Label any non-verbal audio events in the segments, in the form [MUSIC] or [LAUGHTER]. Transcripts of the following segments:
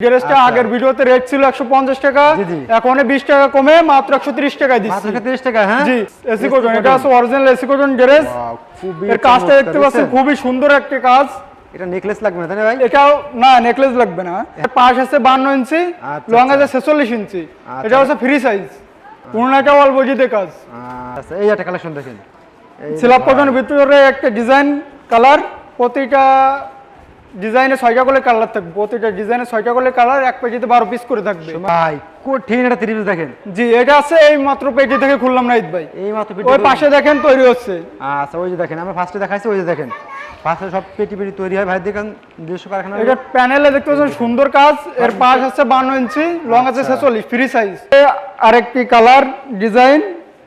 গ্যারেজটা আচ্ছা। আগের ভিডিওতে রেট ছিল একশো পঞ্চাশ টাকা জি, জি। এখন বিশ টাকা কমে মাত্র একশো ত্রিশ টাকায় দিচ্ছি। মাত্র 30 টাকা হ্যাঁ? জি এসি এটা আছে অরিজিনাল এসি গ্যারেজ এর কাজটা দেখতে পাচ্ছেন খুবই সুন্দর একটা কাজ। এটা নেকলেস লাগবে না তাই ভাই? এটাও না নেকলেস লাগবে না। এর পাশ আছে বান্ন ইঞ্চি আচ্ছা, লং আচ্ছা। আছে ছেচল্লিশ ইঞ্চি। আচ্ছা। এটা হচ্ছে ফ্রি সাইজ পুরোনাটা অল্প জিতে কাজ। আচ্ছা এই একটা কালেকশন দেখেন। সিলাপ ভিতরে একটা ডিজাইন কালার প্রতিটা ডিজাইনে ছয়টা করে কালার থাকবে প্রতিটা ডিজাইনে ছয়টা করে কালার এক পেজিতে বারো পিস করে থাকবে। ভাই কঠিন এটা 30 দেখেন। জি এটা আছে এই মাত্র পেটি থেকে খুললাম না ভাই। এই মাত্র ওই তৈরি- পাশে দেখেন তৈরি হচ্ছে। আচ্ছা ওই যে দেখেন আমরা ফার্স্টে দেখাইছি ওই যে দেখেন। ফার্স্টে সব পেটি পেটি তৈরি হয়। ভাই দেখেন নিজস্ব কারখানা এটা প্যানেলে দেখতে পাচ্ছেন সুন্দর কাজ। এর পাশ আছে বান্ন ইঞ্চি লং আছে আচ্ছা। ছেচল্লিশ ফ্রি সাইজ আরেকটি কালার ডিজাইন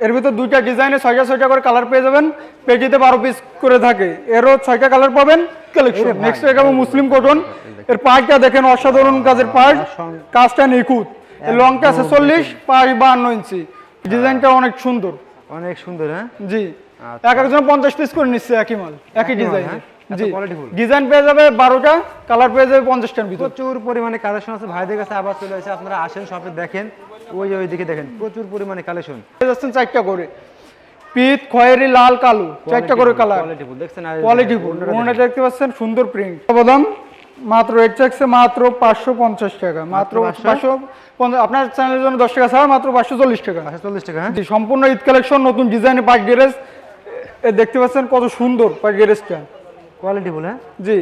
এর ভিতর দুইটা ডিজাইনে ছয়টা ছয়টা করে কালার পেয়ে যাবেন। পেটিতে বারো পিস করে থাকে। এরও ছয়টা কালার পাবেন। কালেকশন নেক্সট এটা মুসলিম কটন এর পাশটা দেখেন অসাধারণ কাজের পাশ কাজটা নিখুঁত। লংটা আছে চল্লিশ পাশ বান্ন ইঞ্চি। ডিজাইনটা অনেক সুন্দর। অনেক সুন্দর হ্যাঁ? জি। আচ্ছা। এক একজন পঞ্চাশ পিস করে নিচ্ছে একই মাল একই ডিজাইন হ্যাঁ? জি। ডিজাইন পেয়ে যাবে বারোটা কালার পেয়ে যাবে পঞ্চাশটার ভিতর। প্রচুর পরিমাণে কালেকশন আছে। ভাইদের কাছে আবার চলে এসে আপনারা আসেন শপে দেখেন। ওই যে ওই দিকে দেখেন প্রচুর পরিমাণে কালেকশন যাচ্ছেন চারটা করে। পিত খয়েরি লাল কালো চারটা করে কালার কোয়ালিটিফুল দেখছেন আর এই যে কোয়ালিটি ওনাটা দেখতে পাচ্ছেন সুন্দর প্রিন্ট বাদাম মাত্র রেট মাত্র পাঁচশো পঞ্চাশ টাকা। মাত্র পাঁচশো? পঞ্চাশ। আপনার চ্যানেলের জন্য দশ টাকা ছাড়া মাত্র পাঁচশো চল্লিশ টাকা। পাঁচশো চল্লিশ টাকা হ্যাঁ? সম্পূর্ণ ঈদ কালেকশন নতুন ডিজাইনের পাইক গ্যারেজ দেখতে পাচ্ছেন কত সুন্দর পাইক গ্যারেজটা কোয়ালিটিফুল হ্যাঁ? জি।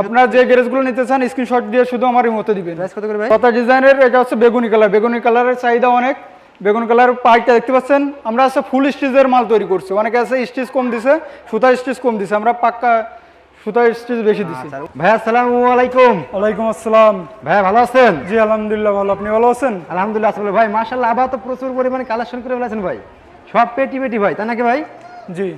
আপনার যে গ্যারেজগুলো নিতে চান স্ক্রিনশট দিয়ে শুধু আমার মতো দিবেন। প্রাইস কত করে ভাই? কথা ডিজাইনের এটা হচ্ছে বেগুনি কালার বেগুনি কালারের চাহিদা অনেক। বেগুনি কালার পাইকটা দেখতে পাচ্ছেন। আমরা আছে ফুল স্টিচের মাল তৈরি করছি। অনেকে আছে স্টিচ কম দিছে সুতা স্টিচ কম দিছে। আমরা পাক্কা সুতা স্টিচ বেশি দিছি। আচ্ছা, ভাইয়া আসসালামু আলাইকুম। ওয়ালাইকুম আসসালাম। ভাইয়া ভালো আছেন? জি আলহামদুলিল্লাহ ভালো। আপনি ভালো আছেন? আলহামদুলিল্লাহ আসলে ভাই মাশাআল্লাহ আবার তো প্রচুর পরিমাণে কালেকশন করে ফেলেছেন ভাই। সব পেটি পেটি ভাই তাই নাকি ভাই? জি।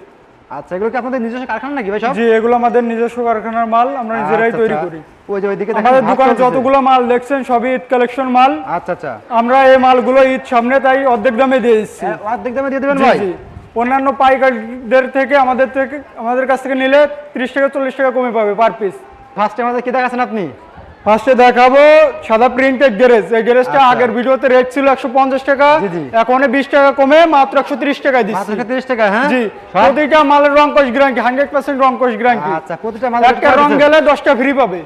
আচ্ছা এগুলো কি আপনাদের নিজস্ব কারখানা নাকি ভাই সব? জি এগুলো আমাদের নিজস্ব কারখানার মাল আমরা নিজেরাই আচ্ছা, তৈরি আচ্ছা। করি। ওই যে ওইদিকে আমাদের দোকানে যতগুলো মাল দেখছেন সবই ঈদ কালেকশন মাল। আচ্ছা আচ্ছা। আমরা এই মালগুলো ঈদ সামনে তাই অর্ধেক দামে দিয়ে দিচ্ছি। অর্ধেক দামে দিয়ে দেবেন ভাই। অন্যান্য পাইকারদের থেকে আমাদের থেকে আমাদের কাছ থেকে নিলে ত্রিশ টাকা চল্লিশ টাকা কমে পাবে পার পিস ফার্স্টে আমাদের কি দেখাচ্ছেন আপনি? ফার্স্টে দেখাবো সাদা প্রিন্টের গ্যারেজ এই গ্যারেজটা আচ্ছা। আগের ভিডিওতে রেট ছিল একশো পঞ্চাশ টাকা। এখন বিশ টাকা কমে মাত্র একশো ত্রিশ টাকায় দিচ্ছি। তিরিশ টাকা হ্যাঁ? জি। প্রতিটা মালের রং কোষ গ্যারান্টি হান্ড্রেড পার্সেন্ট রং কোষ গ্যারান্টি আচ্ছা প্রতিটা মাল একটা রং গেলে দশটা ফ্রি পাবে।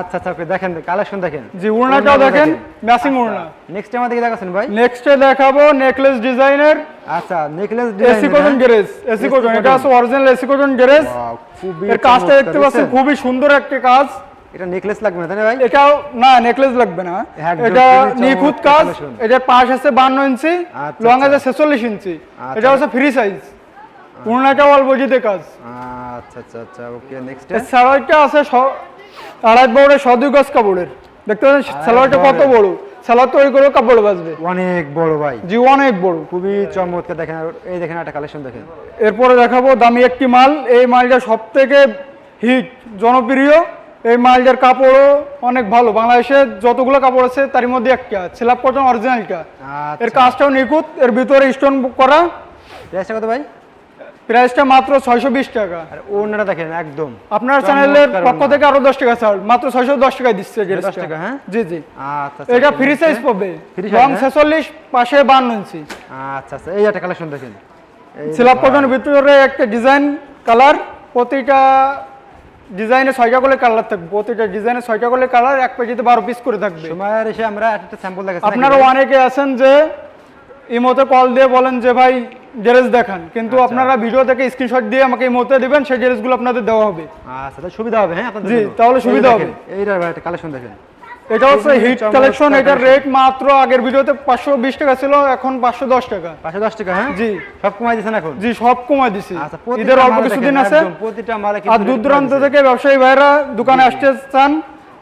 আচ্ছা আচ্ছা ওকে দেখেন কালেকশন দেখেন। জি উড়নাটাও দেখেন ম্যাচিং উড়না। নেক্সট আমাদেরকে দেখাচ্ছেন ভাই? নেক্সটে দেখাবো নেকলেস ডিজাইনের আচ্ছা নেকলেস এসি কোটন গ্যারেজ এসি কোটন এটা আছে অরিজিনাল এসি কোটন গ্যারেজ খুবই এর কাজটা দেখতে পাচ্ছেন খুবই সুন্দর একটা কাজ। এটা নেকলেস লাগবে না তাই না ভাই? এটাও না নেকলেস লাগবে না। এটা খুবই নিখুঁত কাজ। এটা পাশ আছে বান্ন ইঞ্চি আচ্ছা, লং আচ্ছা। আছে ছেচল্লিশ ইঞ্চি। আচ্ছা। এটা হচ্ছে ফ্রি সাইজ পুরোনাটা অল্প জিতে কাজ। আচ্ছা আচ্ছা আচ্ছা ওকে নেক্সট আছে আড়াই সদুই গজ কাপড়ের। দেখতে পাচ্ছেন? সালোয়ারটা কত বড়? সালোয়ার তৈরি করে কাপড় বাজবে অনেক বড় ভাই। জি অনেক বড়। খুবই চমৎকার দেখেন এই দেখেন একটা কালেকশন দেখেন। এরপরে দেখাবো দামি একটি মাল। এই মালটা সব থেকে হিট জনপ্রিয়। এই মালটার কাপড়ও অনেক ভালো। বাংলাদেশে যতগুলো কাপড় আছে তার মধ্যে একটা। ছিলাপ কটন অরিজিনালটা এর আচ্ছা। কাজটাও নিখুঁত এর ভিতরে স্টোন করা। প্রাইসটা কত ভাই? প্রাইসটা মাত্র ছয়শো বিশ টাকা। আর ওনাটা দেখেন একদম। আপনার চ্যানেলের পক্ষ থেকে আরও দশ টাকা ছাড়। মাত্র ছয়শো দশ টাকায় দিচ্ছে দশ টাকা, হ্যাঁ? জি জি। আচ্ছা আচ্ছা, এটা ফ্রি সাইজ? পাবে হ্যাঁ? ছেচল্লিশ পাশে বান্ন ইঞ্চি আচ্ছা আচ্ছা। এই একটা কালেকশন দেখেন। এই সিলাপ ভিতরে একটা ডিজাইন কালার প্রতিটা ডিজাইনে ছয়টা করে কালার থাকবে প্রতিটা ডিজাইনে ছয়টা করে কালার এক পেজিতে বারো পিস করে থাকবে। সময়ের এসে আমরা একটা স্যাম্পল দেখাচ্ছি। আপনারা অনেকে আছেন যে ইমোতে কল দিয়ে বলেন যে ভাই ড্রেস দেখান। কিন্তু আচ্ছা। আপনারা ভিডিও থেকে স্ক্রিনশট দিয়ে আমাকে ইমোতে দিবেন সেই ড্রেসগুলো আপনাদের দেওয়া হবে। আচ্ছা সুবিধা হবে হ্যাঁ আপনাদের জি, তাহলে সুবিধা হবে। এইটার একটা কালেকশন দেখেন। এটা হচ্ছে হিট কালেকশন এটার রেট মাত্র আগের ভিডিওতে পাঁচশো বিশ টাকা ছিল এখন পাঁচশো দশ টাকা। পাঁচশো দশ টাকা হ্যাঁ? জি। সব কমাই এখন? জি সব কমাই আচ্ছা ঈদের অল্প কিছুদিন আছে। প্রতিটা মালে আর দূর দূরান্ত থেকে ব্যবসায়ী ভাইরা দোকানে আসতে চান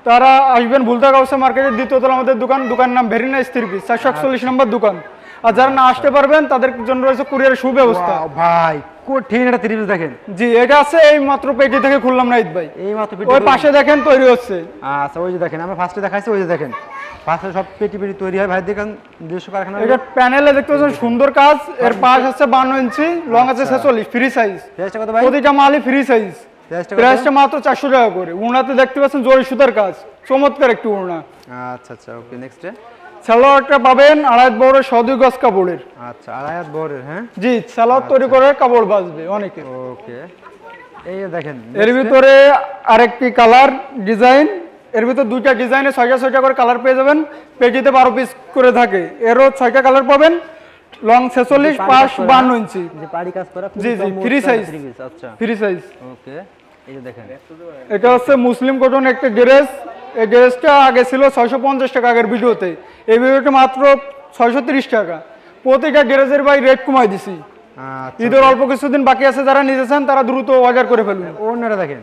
তারা আসবেন ভুলতা গাউসা মার্কেটের দ্বিতীয় তলা আমাদের দোকান দোকান নাম ভেরিনা স্থির পিস চারশো একচল্লিশ নম্বর দোকান। আর যারা না আসতে পারবেন তাদের জন্য রয়েছে কুরিয়ারের সুব্যবস্থা। ভাই কঠিন দেখেন। জি এটা আছে এই মাত্র পেটি থেকে খুললাম ভাই। এই মাত্র পেটি ওই পাশে দেখেন তৈরি হচ্ছে। আচ্ছা ওই যে দেখেন আমরা ফার্স্টে দেখাইছি ওই যে দেখেন। ফার্স্টে সব পেটি পেটি তৈরি হয়। ভাই দেখেন নিজস্ব কারখানা এটা প্যানেলে দেখতে পাচ্ছেন সুন্দর কাজ। এর পাশ আছে বান্ন ইঞ্চি লং আছে আচ্ছা। ছেচল্লিশ ফ্রি সাইজ প্রাইসটা কত ভাই? প্রতিটা মালই ফ্রি সাইজ প্রাইসটা? মাত্র চারশো টাকা করে। উড়নাতে দেখতে পাচ্ছেন জরি সুতার কাজ। চমৎকার একটি উড়না আচ্ছা আচ্ছা ওকে নেক্সটে সালোয়ারটা পাবেন আড়াই বড় সদুই গজ কাপড়ের। আচ্ছা আড়াইয়াত বহরের হ্যাঁ? জি সালোয়ার তৈরি করে কাপড় বাঁচবে অনেকে। ওকে। এই দেখেন এর ভিতরে আরেকটি কালার ডিজাইন এর ভিতর দুইটা ডিজাইনে ছয়টা ছয়টা করে কালার পেয়ে যাবেন। পেজিতে বারো পিস করে থাকে। এরও ছয়টা কালার পাবেন। লং ছেচল্লিশ পাঁচ বান্ন ইঞ্চি। জি, জি, size। আচ্ছা। Free size okay. এটা হচ্ছে মুসলিম কটন একটা ড্রেস। এই ড্রেসটা আগে ছিল ছয়শো পঞ্চাশ টাকা আগের ভিডিওতে। এই ভিডিওটা মাত্র ছয়শো তিরিশ টাকা। প্রতিটা ড্রেসের ভাই রেট কমাই দিছি। আচ্ছা। ঈদের অল্প কিছুদিন বাকি আছে যারা নিতেছেন তারা দ্রুত অর্ডার করে ফেলুন। ওনারা দেখেন।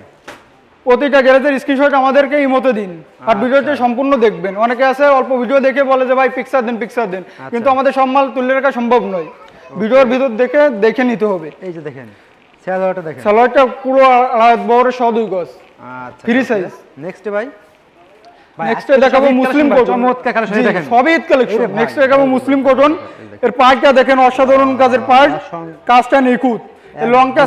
প্রতিটা গ্যারেজের স্ক্রিনশট আমাদেরকে ইমোতে দিন। আর ভিডিওটি সম্পূর্ণ দেখবেন। অনেকে আছে অল্প ভিডিও দেখে বলে যে ভাই পিকচার দিন পিকচার দিন। কিন্তু আমাদের সব মাল তুলে রাখা সম্ভব নয়। ভিডিওর ভিতর দেখে দেখে নিতে হবে। এই যে দেখেন। স্যালোয়ারটা দেখেন। পুরো আড়াই বড় সদুই গজ। আচ্ছা Free size। নেক্সট ভাই। নেক্সট দেখাবো মুসলিম কটন দেখেন। সবই ঈদ কালেকশন নেক্সট দেখাবো মুসলিম কটন এর পার্টটা দেখেন অসাধারণ কাজের পার্ট কাজটা নিখুঁত। লংটা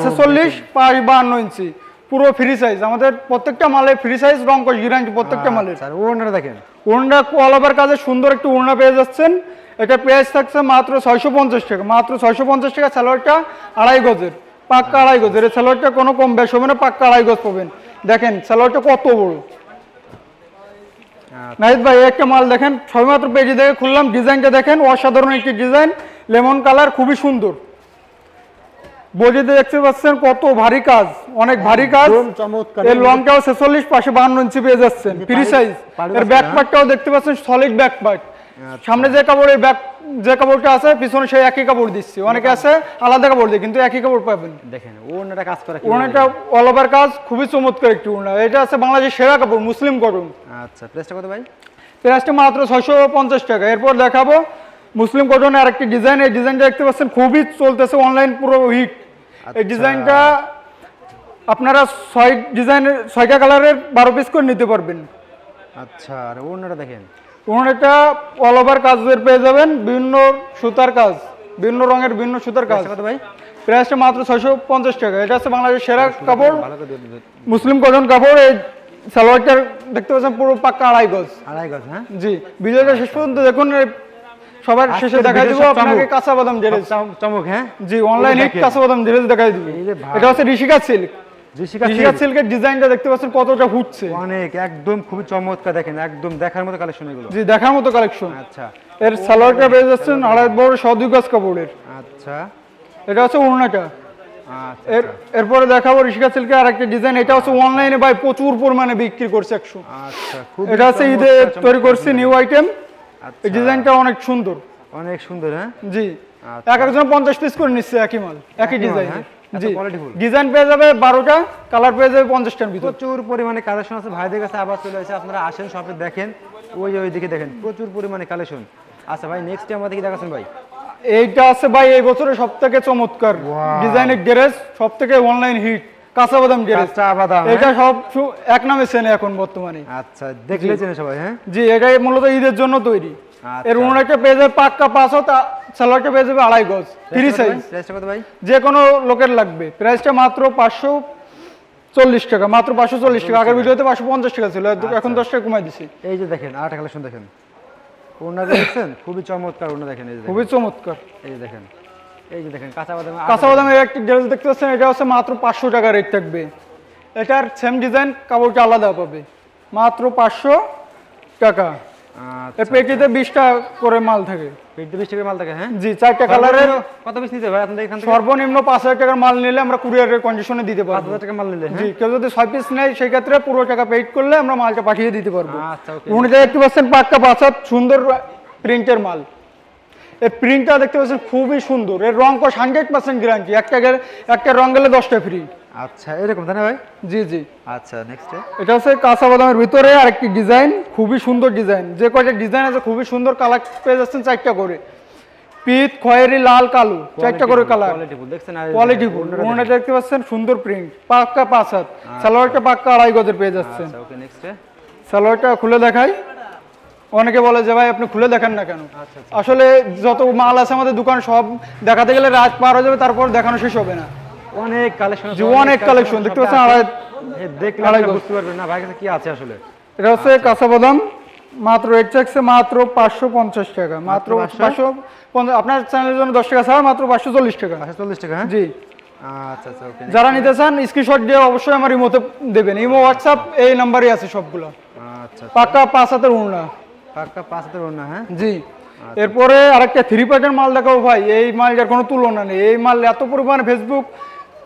পাঁচ বাহান্ন ইঞ্চি। পুরো ফ্রি সাইজ আমাদের প্রত্যেকটা মালে ফ্রি সাইজ রং গ্যারান্টি প্রত্যেকটা মালের। আচ্ছা, আর দেখেন। ওড়না কাজে সুন্দর একটি ওড়না পেয়ে যাচ্ছেন। এটা প্রাইস থাকছে মাত্র ছয়শো পঞ্চাশ টাকা। মাত্র ছয়শো পঞ্চাশ টাকা সালোয়ারটা আড়াই গজের। পাক্কা আড়াই গজের এই সালোয়ারটা কোনো কম বেশ হবে না পাক্কা আড়াই গজ পাবেন। দেখেন সালোয়ারটা কত বড়। আচ্ছা, নাহিদ ভাই একটা মাল দেখেন সবেমাত্র পেজে দেখে খুললাম ডিজাইনটা দেখেন অসাধারণ একটি ডিজাইন লেমন কালার খুবই সুন্দর। বডিতে দেখতে পাচ্ছেন কত ভারী কাজ অনেক ভারী কাজ। এর লংটাও ছেচল্লিশ পাশে বাহান্ন ইঞ্চি পেয়ে যাচ্ছেন ফ্রি সাইজ এর আছে ব্যাক না? পার্টটাও দেখতে পাচ্ছেন সলিড ব্যাক পার্ট আচ্ছা। সামনে যে কাপড়ের ব্যাক যে কাপড়টা আছে পিছনে সেই একই কাপড় দিচ্ছি। অনেকে আছে আলাদা কাপড় দিয়ে কিন্তু একই কাপড় পাবেন। দেখেন ওনারা কাজ করে ওনাটা অল ওভার কাজ খুবই চমৎকার একটি ওনা এটা আছে বাংলাদেশের সেরা কাপড় মুসলিম কটন আচ্ছা প্রেসটা কত ভাই? প্রাইসটা মাত্র ছয়শো পঞ্চাশ টাকা। এরপর দেখাবো মুসলিম কটনের আরেকটি ডিজাইন এই ডিজাইনটা দেখতে পাচ্ছেন খুবই চলতেছে অনলাইন পুরো হিট এই আচ্ছা। ডিজাইনটা আপনারা ছয় ডিজাইনের ছয়টা কালারের বারো পিস করে নিতে পারবেন। আচ্ছা আর ওনারা দেখেন। ওনারটা অল ওভার কাজের পেয়ে যাবেন বিভিন্ন সুতার কাজ বিভিন্ন রঙের বিভিন্ন সুতার কাজ। কত ভাই? প্রাইসটা মাত্র ছয়শো পঞ্চাশ টাকা। এটা হচ্ছে বাংলাদেশের সেরা কাপড়। মুসলিম কটন কাপড় এই সালোয়ারটা দেখতে পাচ্ছেন পুরো পাক্কা আড়াই গজ। আড়াই গজ হ্যাঁ? জি ভিডিওটা শেষ পর্যন্ত দেখুন সবার শেষে দেখাই দিব আপনাকে কাঁচা বাদাম জেরেজ। চমক হ্যাঁ? জি অনলাইন কাঁচা বাদাম জেরেজ দেখাই দিব। এটা হচ্ছে ঋষিকা সিল্ক ঋষিকা ঋষিকা সিল্কের ডিজাইনটা দেখতে পাচ্ছেন কতটা ফুটছে অনেক একদম খুবই চমৎকার দেখেন একদম দেখার মতো কালেকশন এগুলো। জি দেখার মতো কালেকশন আচ্ছা। এর সালোয়ারটা পেয়ে যাচ্ছেন আড়াই বড় সদুই গজ কাপড়ের। আচ্ছা। এটা হচ্ছে আচ্ছা এর এরপরে দেখাবো ঋষিকা সিল্কের আরেকটা ডিজাইন এটা হচ্ছে অনলাইনে ভাই প্রচুর পরিমাণে বিক্রি করছে একশো। আচ্ছা এটা হচ্ছে ঈদে তৈরি করছি নিউ আইটেম। এই ডিজাইনটা অনেক সুন্দর। অনেক সুন্দর হ্যাঁ? জি। আচ্ছা। এক একজন পঞ্চাশ পিস করে নিচ্ছে একই মাল একই ডিজাইন ডিজাইন পেয়ে যাবে বারোটা কালার পেয়ে যাবে পঞ্চাশটার ভিতর। প্রচুর পরিমাণে কালেকশন আছে। ভাইদের কাছে আবার চলে এসে আপনারা আসেন শপে দেখেন। ওই ওই দিকে দেখেন প্রচুর পরিমাণে কালেকশন আচ্ছা ভাই নেক্সট আমাদের কি দেখাচ্ছেন ভাই। এইটা আছে ভাই এই বছরের সব থেকে চমৎকার। ডিজাইনের ড্রেস সব থেকে অনলাইন হিট কাঁচা বাদাম ড্রেস বাদাম, হ্যাঁ? এটা সব এক নামে চেনে এখন বর্তমানে। আচ্ছা দেখলে চেনে সবাই হ্যাঁ? জি এটাই মূলত ঈদের জন্য তৈরি। এর উনাটা পেয়ে যাবে পাক্কা পাঁচ হাত সালোয়ারটা পেয়ে যাবে আড়াই গজ থ্রি সাইজ ভাই? যে কোনো লোকের লাগবে। প্রাইসটা মাত্র পাঁচশো চল্লিশ টাকা মাত্র পাঁচশো চল্লিশ টাকা। আগের ভিডিওতে পাঁচশো পঞ্চাশ টাকা ছিল এখন দশ টাকা কমাই দিছি। এই যে দেখেন আরেকটা কালেকশন দেখেন। ওনার দেখছেন? খুবই চমৎকার ওনা দেখেন এই যে খুবই চমৎকার। এই যে দেখেন এই যে দেখেন কাঁচা বাদাম কাঁচা বাদামের একটি ড্রেস দেখতে পাচ্ছেন এটা হচ্ছে মাত্র পাঁচশো টাকা রেট থাকবে। এটার সেম ডিজাইন কাপড়টা আলাদা পাবে। মাত্র পাঁচশো টাকা। আচ্ছা পেটিতে বিশটা করে মাল থাকে। পেট বিশ টাকা মাল থাকে হ্যাঁ? জি চারটা কালারের কত পিস নিতে ভাই আপনাদের এখান থেকে? সর্বনিম্ন পাঁচ হাজার টাকার মাল নিলে আমরা কুরিয়ারের কন্ডিশনে দিতে পাঁচ হাজার টাকা মাল নিলে জি হ্যাঁ কেউ যদি ছয় পিস নেয় সেই ক্ষেত্রে পুরো টাকা পেড করলে আমরা মালটা পাঠিয়ে দিতে পারব। আচ্ছা ওকে। উনি পার্সেন্ট পাক্কা পাঁচ সুন্দর প্রিন্টের মাল। এই প্রিন্টটা দেখতে পাচ্ছেন খুবই সুন্দর। এর রং কস হান্ড্রেড পার্সেন্ট গ্যারান্টি একটা একটা রং গেলে দশটা ফ্রি আচ্ছা এরকম তাই না ভাই? জি জি। আচ্ছা নেক্সট এটা হচ্ছে কাঁচা বাদামের ভিতরে আরেকটি ডিজাইন খুবই সুন্দর ডিজাইন যে কয়টা ডিজাইন আছে খুবই সুন্দর কালার পেয়ে যাচ্ছেন চারটা করে। পিত খয়েরি লাল কালো চারটা করে কালার কোয়ালিটিফুল দেখছেন? আর কোয়ালিটি ওনারা দেখতে পাচ্ছেন সুন্দর প্রিন্ট পাক্কা পাঁচ হাত। সালোয়ারটা পাক্কা আড়াই গজের পেয়ে যাচ্ছেন। আচ্ছা ওকে নেক্সট সালোয়ারটা খুলে দেখাই। অনেকে বলে যে ভাই আপনি খুলে দেখান না কেন? আচ্ছা, আসলে যত মাল আছে আমাদের দোকান সব দেখাতে গেলে রাত পার হয়ে যাবে তারপর দেখানো শেষ হবে না। অনেক কালেকশন অনেক collection, দেখতে পাচ্ছেন আড়াই- দেখলে বুঝতে পারবেন না ভাই কাছে কি আছে আসলে? এটা হচ্ছে কাঁচা বাদাম মাত্র চাচ্ছে মাত্র পাঁচশো পঞ্চাশ টাকা মাত্র পাঁচশো? পঞ্চাশ আপনার চ্যানেলের জন্য দশ টাকা ছাড়া মাত্র পাঁচশো চল্লিশ টাকা। চল্লিশ টাকা হ্যাঁ? জি। আচ্ছা আচ্ছা ওকে যারা নিতে চান স্ক্রিনশট দিয়ে অবশ্যই আমার ইমোতে দেবেন। ইমো হোয়াটসঅ্যাপ এই নাম্বারই আছে সবগুলো। আচ্ছা পাক্কা পাঁচ হাতের উড়না। পাক্কা পাঁচ হাতের ওড়না হ্যাঁ? জি। এরপরে আরেকটা থ্রি পার্টের মাল দেখাবো ভাই। এই মালটার কোনো তুলনা নেই। এই মাল এত পরিমাণ ফেসবুক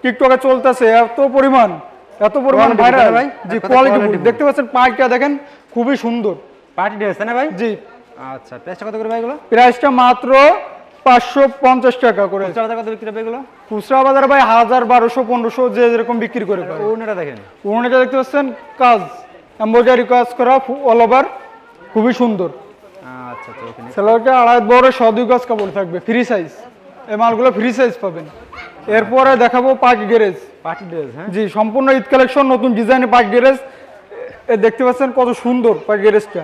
টিকটকে চলতেছে এত পরিমাণ এত পরিমাণ ভাইরাল ভাই? জি কোয়ালিটি দেখতে পাচ্ছেন দেখেন খুবই সুন্দর। পার্টি ড্রেস না ভাই? জি। আচ্ছা প্রাইসটা কত করে ভাই এগুলো? প্রাইসটা মাত্র পাঁচশো পঞ্চাশ টাকা করে। খুচরা কত বিক্রি হবে এগুলো? খুচরা বাজারে ভাই হাজার বারোশো পনেরোশো যে যেরকম বিক্রি করে দেখেন। ওনাটা দেখতে পাচ্ছেন কাজ এম্ব্রয়ডারি কাজ করা অল ওভার খুবই সুন্দর। আচ্ছা আচ্ছা সেলোয়ারটা আড়াই বড় সদুই গজ কাপড় থাকবে ফ্রি সাইজ এই মালগুলো ফ্রি সাইজ পাবেন। এরপরে দেখাবো পাঁচ গ্যারেজ পার্টি ড্রেস হ্যাঁ? জি সম্পূর্ণ ঈদ কালেকশন নতুন ডিজাইনের গ্যারেজ এ দেখতে পাচ্ছেন কত সুন্দর পাঁচ গ্যারেজটা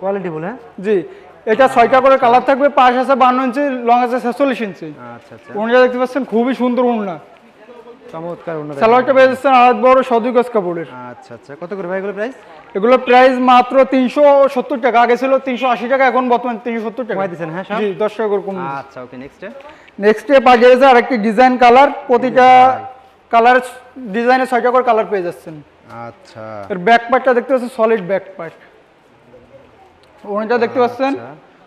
কোয়ালিটি বলে হ্যাঁ? জি এটা ছয়টা করে কালার থাকবে পাঁচ আছে বান্ন ইঞ্চি লং আছে ছেচল্লিশ ইঞ্চি। আচ্ছা আচ্ছা। দেখতে পাচ্ছেন খুবই সুন্দর ওড়না চমৎকার দেখেন। সালোয়ারটা পেয়ে যাচ্ছেন আড়াই বড় সদুই গজ কাপড়ের। আচ্ছা আচ্ছা। কত করে ভাই এগুলো প্রাইস এগুলো প্রাইস মাত্র তিনশো সত্তর টাকা। আগে ছিল তিনশো আশি টাকা এখন বর্তমানে তিনশো সত্তর টাকা। দিচ্ছেন হ্যাঁ জি দশ টাকা করে কম আচ্ছা ওকে নেক্সট নেক্সট এ পাঠিয়ে যাচ্ছে আর ডিজাইন কালার প্রতিটা কালার ডিজাইনে ছয়টা করে কালার পেয়ে যাচ্ছেন। আচ্ছা। এর ব্যাক পার্টটা দেখতে পাচ্ছেন সলিড ব্যাক পার্ট ওনাটা দেখতে পাচ্ছেন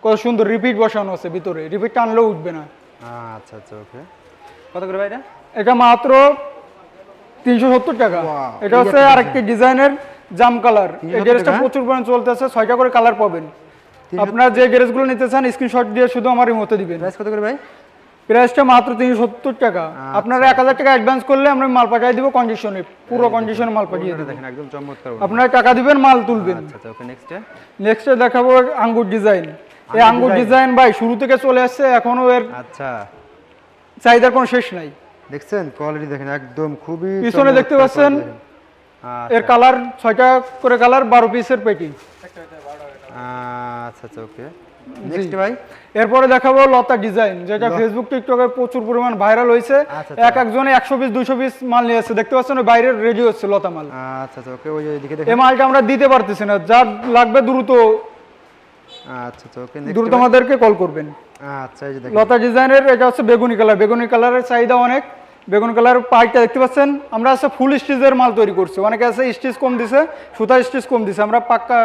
কত সুন্দর রিপিট বসানো আছে ভিতরে। রিপিট টানলেও উঠবে না। আচ্ছা আচ্ছা ওকে কত করে ভাই এটা মাত্র তিনশো সত্তর টাকা। এটা হচ্ছে আরেকটি ডিজাইনের জাম কালার। এই 370 গ্যারেজটা প্রচুর পরিমাণ চলতেছে ছয়টা করে কালার পাবেন। আপনারা যে গ্যারেজগুলো নিতে চান স্ক্রিনশট দিয়ে শুধু আমার মতো দিবেন। প্রাইস কত করে ভাই? প্রাইসটা মাত্র তিনশো সত্তর টাকা। আচ্ছা। আপনারা এক হাজার টাকা অ্যাডভান্স করলে আমরা মাল পাঠিয়ে দিব কন্ডিশনে পুরো কন্ডিশনে মাল পাঠিয়ে দেবো। দেখেন একদম চমৎকার আপনারা টাকা দিবেন মাল তুলবেন। আচ্ছা আচ্ছা ওকে নেক্সট নেক্সটে দেখাবো আঙ্গুর ডিজাইন এই আঙ্গুর ডিজাইন ভাই শুরু থেকে চলে আসছে এখনও এর আচ্ছা। চাহিদার কোনো শেষ নাই। দেখছেন? কোয়ালিটি দেখেন একদম খুবই পিছনে দেখতে পাচ্ছেন? এর কালার ছয়টা করে কালার বারো পিসের পেটি আচ্ছা আচ্ছা ওকে নেক্সট ভাই? এরপরে দেখাবো লতা ডিজাইন যেটা ফেসবুক টিকটকে প্রচুর পরিমাণ ভাইরাল হয়েছে। আচ্ছা, এক একজনে একশো পিস দুশো পিস মাল নিয়ে আসছে। দেখতে পাচ্ছেন ওই বাইরের রেডি হচ্ছে লতা মাল। আচ্ছা আচ্ছা ওকে ওই ওইদিকে এই মালটা আমরা দিতে পারতেছি না। যার লাগবে দ্রুত আচ্ছা আচ্ছা ওকে দ্রুত আমাদেরকে কল করবেন। আচ্ছা এই যে দেখেন। লতা ডিজাইনের এটা হচ্ছে বেগুনি কালার। বেগুনি কালারের চাহিদা অনেক। বেগুনি কালার পাইপটা দেখতে পাচ্ছেন? আমরা আছে ফুল স্টিচের মাল তৈরি করছি। অনেকে আছে স্টিচ কম দিছে সুতা স্টিচ কম দিছে। আমরা পাক্কা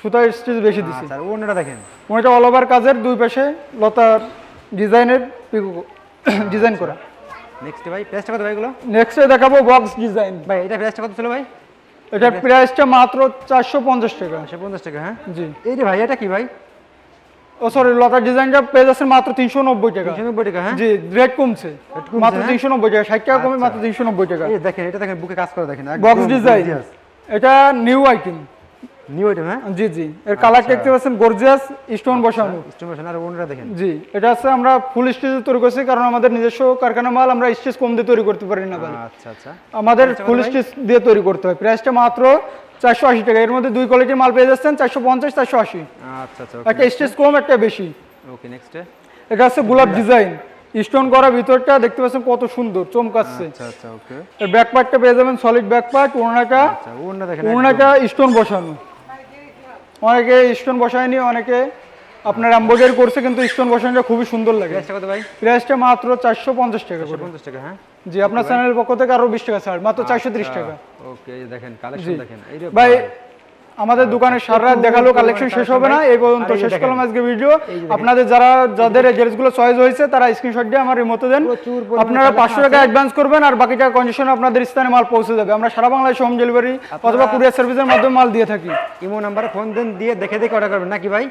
সুতা স্টিচ বেশি দিছি। আচ্ছা আর ওড়নাটা দেখেন। ওইটা অল ওভার কাজের দুই পাশে লতার ডিজাইনের [COUGHS] ডিজাইন করা। নেক্সট ভাই প্রাইসটা কত ভাই এগুলো? নেক্সটে দেখাবো বক্স ডিজাইন ভাই এটা প্রাইসটা কত ছিল ভাই? এটা প্রাইসটা মাত্র চারশো পঞ্চাশ টাকা। একশো পঞ্চাশ টাকা হ্যাঁ? জি। এই যে ভাই এটা কি ভাই? ও সরি লতার ডিজাইনটা পেয়ে যাচ্ছে মাত্র তিনশো নব্বই টাকা। তিনশো নব্বই টাকা হ্যাঁ? জি রেট কমছে। মাত্র হ্যাঁ? তিনশো নব্বই টাকা ষাট টাকা কমে মাত্র তিনশো নব্বই টাকা। এই দেখেন এটা দেখেন বুকে কাজ করে দেখেন বক্স ডিজাইন এটা নিউ আইটেম নিউ আইটেম হ্যাঁ জি জি। এর কালার দেখতে পাচ্ছেন? গর্জিয়াস স্টোন বসানো। স্টিমেশন আর ওড়নাটা দেখেন। জি এটা আছে আমরা ফুল স্টেজে তৈরি করছি কারণ আমাদের নিজস্ব কারখানা মাল আমরা স্টেজ কম দিয়ে তৈরি করতে পারি না আচ্ছা আচ্ছা। আমাদের আচ্ছা, ফুল স্টেজ দিয়ে তৈরি করতে হয়। প্রাইসটা মাত্র চারশো আশি টাকা। এর মধ্যে দুই কোয়ালিটির মাল পেয়ে যাচ্ছেন চারশো পঞ্চাশ চারশো আশি। আচ্ছা আচ্ছা একটা স্টেজ কম একটা বেশি। ওকে নেক্সট এটা হচ্ছে গোলাপ ডিজাইন স্টোন করা ভিতরটা দেখতে পাচ্ছেন কত সুন্দর চমকাচ্ছে। আচ্ছা আচ্ছা ওকে এর ব্যাক পার্টটা পেয়ে যাবেন সলিড ব্যাক পার্ট ওড়নাটা আচ্ছা ওড়না দেখেন ওড়নাটা স্টোন বসানো। অনেকে স্টোন বসায়নি অনেকে আপনার এম্বয়ডারি করছে কিন্তু স্টোন বসানোটা খুবই সুন্দর লাগে। প্রাইসটা কত ভাই? প্রাইসটা মাত্র চারশো পঞ্চাশ টাকা করে। পঞ্চাশ টাকা হ্যাঁ? জি আপনার চ্যানেলের পক্ষ থেকে আরও বিশ টাকা ছাড় মাত্র চারশো ত্রিশ টাকা। ওকে দেখেন কালেকশন দেখেন। এই ভাই আমাদের দোকানে সারা রাত দেখাল কালেকশন শেষ হবে না এই পর্যন্ত শেষ করলাম আজকে ভিডিও আপনাদের যারা যাদের এই ড্রেসগুলো চয়েস হয়েছে তারা স্ক্রিনশট দিয়ে আমার রিমোতে দেন। আপনারা পাঁচশো টাকা অ্যাডভান্স করবেন আর বাকি টাকা কন্ডিশন আপনাদের স্থানে মাল পৌঁছে যাবে। আমরা সারা বাংলাদেশ হোম ডেলিভারি অথবা কুরিয়ার সার্ভিসের মাধ্যমে মাল দিয়ে থাকি। ইমো নাম্বারে ফোন দেন দিয়ে দেখে দেখে অর্ডার করবেন। নাকি ভাই?